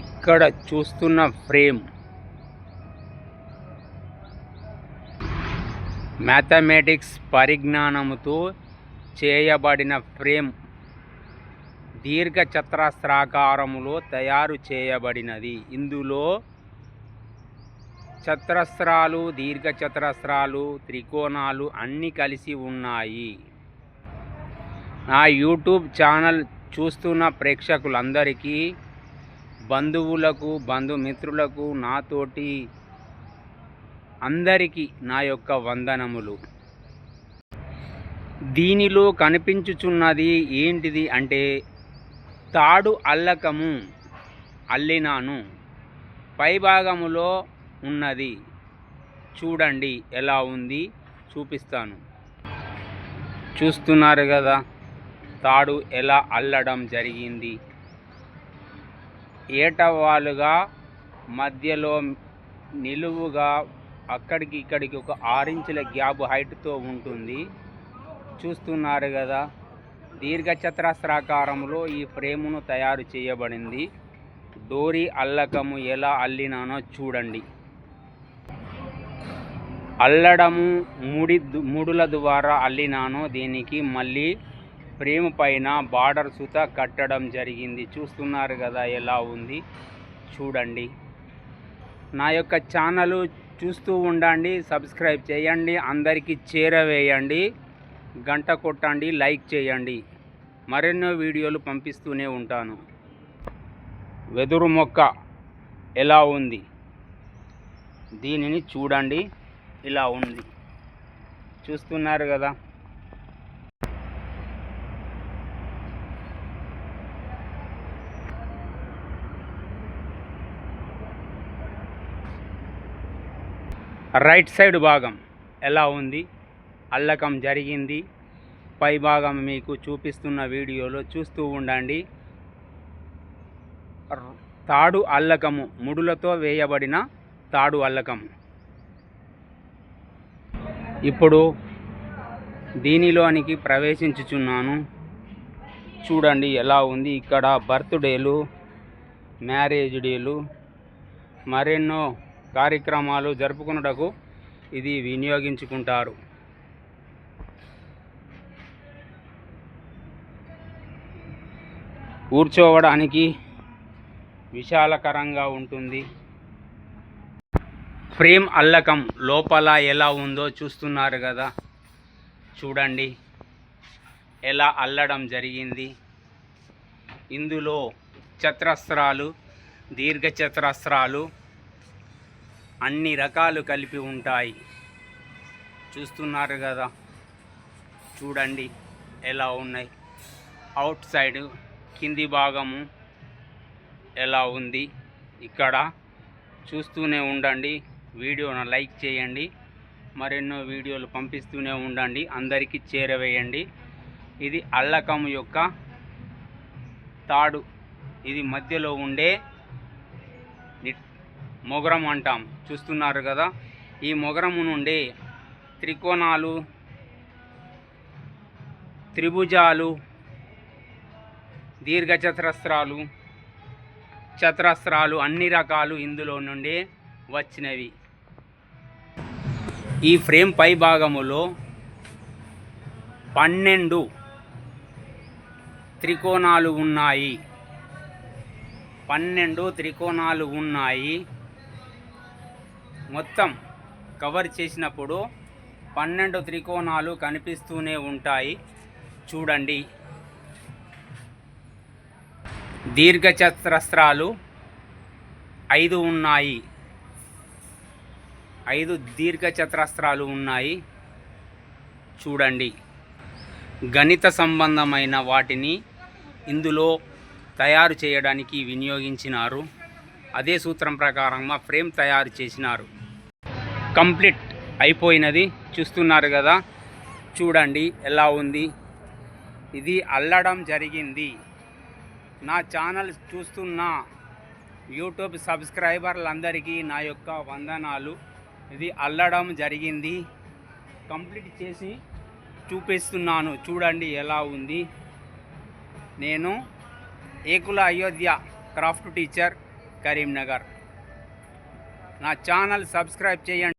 ఇక్కడ చూస్తున్న frame. Mathematics పరిజ్ఞానముతో చేయబడిన ఫ్రేమ్ దీర్ఘచతురస్రాకారములో తయారు చేయబడినది. ఇందులో చతురస్రాలు దీర్ఘచతురస్రాలు త్రికోణాలు అన్నీ కలిసి ఉన్నాయి. నా యూట్యూబ్ ఛానల్ చూస్తున్న ప్రేక్షకులందరికీ బంధువులకు బంధుమిత్రులకు నాతోటి అందరికీ నా యొక్క వందనములు. దీనిలో కనిపించుచున్నది ఏంటిది అంటే తాడు అల్లకము అల్లినాను. పైభాగములో ఉన్నది. చూడండి ఎలా ఉంది చూపిస్తాను. చూస్తున్నారు కదా తాడు ఎలా అల్లడం జరిగింది? ఏటవాలుగా మధ్యలో నిలువుగా అక్కడికి ఇక్కడికి ఒక ఆరించుల గ్యాప్ హైట్తో ఉంటుంది. చూస్తున్నారు కదా దీర్ఘచతురస్రాకారంలో ఈ ఫ్రేమును తయారు చేయబడింది. డోరీ అల్లకము ఎలా అల్లినానో చూడండి. అల్లడము ముడి ముడుల ద్వారా అల్లినానో దీనికి మళ్ళీ ఫ్రేమ్ పైన బార్డర్ సుత కట్టడం జరిగింది. చూస్తున్నారు కదా ఎలా ఉంది. చూడండి. నా యొక్క ఛానల్ చూస్తూ ఉండండి సబ్స్క్రైబ్ చేయండి అందరికీ చేరవేయండి గంట కొట్టండి లైక్ చేయండి. మరెన్నో వీడియోలు పంపిస్తూనే ఉంటాను. వెదురు మొక్క ఎలా ఉంది? దీనిని చూడండి. ఇలా ఉంది. చూస్తున్నారు కదా. రైట్ సైడ్ భాగం ఎలా ఉంది? అల్లకం జరిగింది. పై భాగం మీకు చూపిస్తున్న వీడియోలో చూస్తూ ఉండండి. తాడు అల్లకము ముడులతో వేయబడిన తాడు అల్లకము. ఇప్పుడు దీనిలోనికి ప్రవేశించుచున్నాను. చూడండి ఎలా ఉంది. ఇక్కడ బర్త్డేలు మ్యారేజ్ డేలు మరెన్నో కార్యక్రమాలు జరుపుకున్నటకు ఇది వినియోగించుకుంటారు. కూర్చోవడానికి విశాలకరంగా ఉంటుంది. ఫ్రేమ్ అల్లకం లోపల ఎలా ఉందో చూస్తున్నారు కదా. చూడండి. ఎలా అల్లడం జరిగింది. ఇందులో చతురస్రాలు దీర్ఘ చతురస్త్రాలు అన్ని రకాలు కలిపి ఉంటాయి. చూస్తున్నారు కదా? చూడండి ఎలా ఉన్నాయి. అవుట్ సైడ్ కింది భాగము ఎలా ఉంది? ఇక్కడ చూస్తూనే ఉండండి. వీడియోను లైక్ చేయండి. మరెన్నో వీడియోలు పంపిస్తూనే ఉండండి. అందరికీ చేరవేయండి. ఇది అల్లకం యొక్క తాడు. ఇది మధ్యలో ఉండే మొగరం అంటాం. చూస్తున్నారు కదా? ఈ మొగరము నుండి త్రికోణాలు త్రిభుజాలు దీర్ఘచతురస్రాలు చతురస్రాలు అన్ని రకాలు ఇందులో నుండి వచ్చినవి. ఈ ఫ్రేమ్ పై భాగములో పన్నెండు త్రికోణాలు ఉన్నాయి. పన్నెండు త్రికోణాలు ఉన్నాయి. మొత్తం కవర్ చేసినప్పుడు పన్నెండు త్రికోణాలు కనిపిస్తూనే ఉంటాయి. చూడండి. దీర్ఘచతురస్రాలు ఐదు ఉన్నాయి. ఐదు దీర్ఘచతురస్రాలు ఉన్నాయి. చూడండి. గణిత సంబంధమైన వాటిని ఇందులో తయారు చేయడానికి వినియోగించినారు. అదే సూత్రం ప్రకారంగా ఫ్రేమ్ తయారు చేసినారు. కంప్లీట్ అయిపోయినది. చూస్తున్నారు కదా. చూడండి ఎలా ఉంది. ఇది అల్లడం జరిగింది. నా ఛానల్ చూస్తున్న యూట్యూబ్ సబ్స్క్రైబర్లందరికీ నా యొక్క వందనాలు. ఇది అల్లడం జరిగింది. కంప్లీట్ చేసి చూపిస్తున్నాను. చూడండి ఎలా ఉంది. నేను ఏకుల అయోధ్య క్రాఫ్ట్ టీచర్ కరీంనగర్. నా ఛానల్ సబ్స్క్రైబ్ చేయండి.